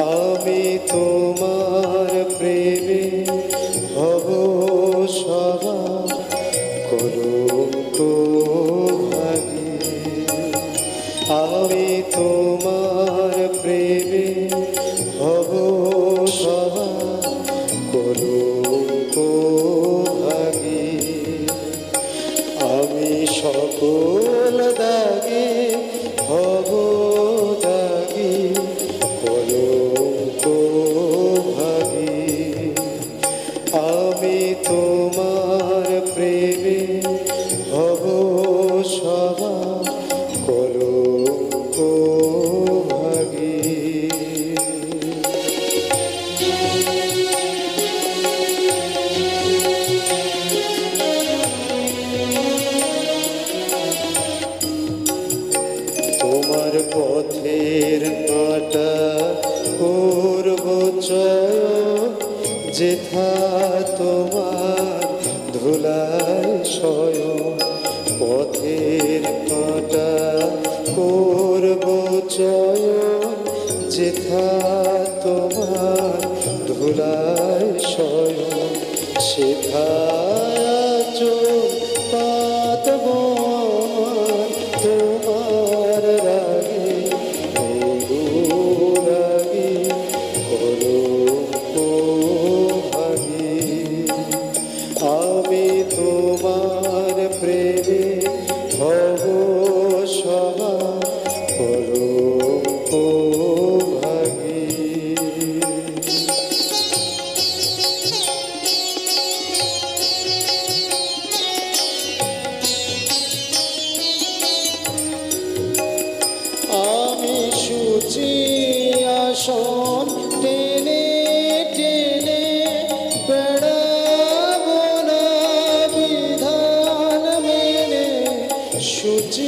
আমি তোমার প্রেমে হব সবা কলঙ্ক ভাগী আমি তোমার প্রেমে তোমার পথের কাটা করব যেথা তোমার ধুলায় সয় পথের কাটা করব যেথা তোমার ধুলায় সয় সেথায়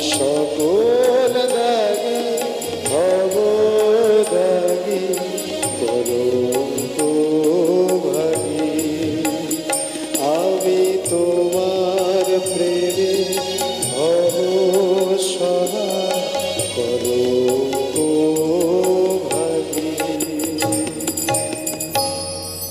সকল দাগি ভব দাগি করন্ত ভাগি। আমি তোমার প্রেমে ভব সহা করন্ত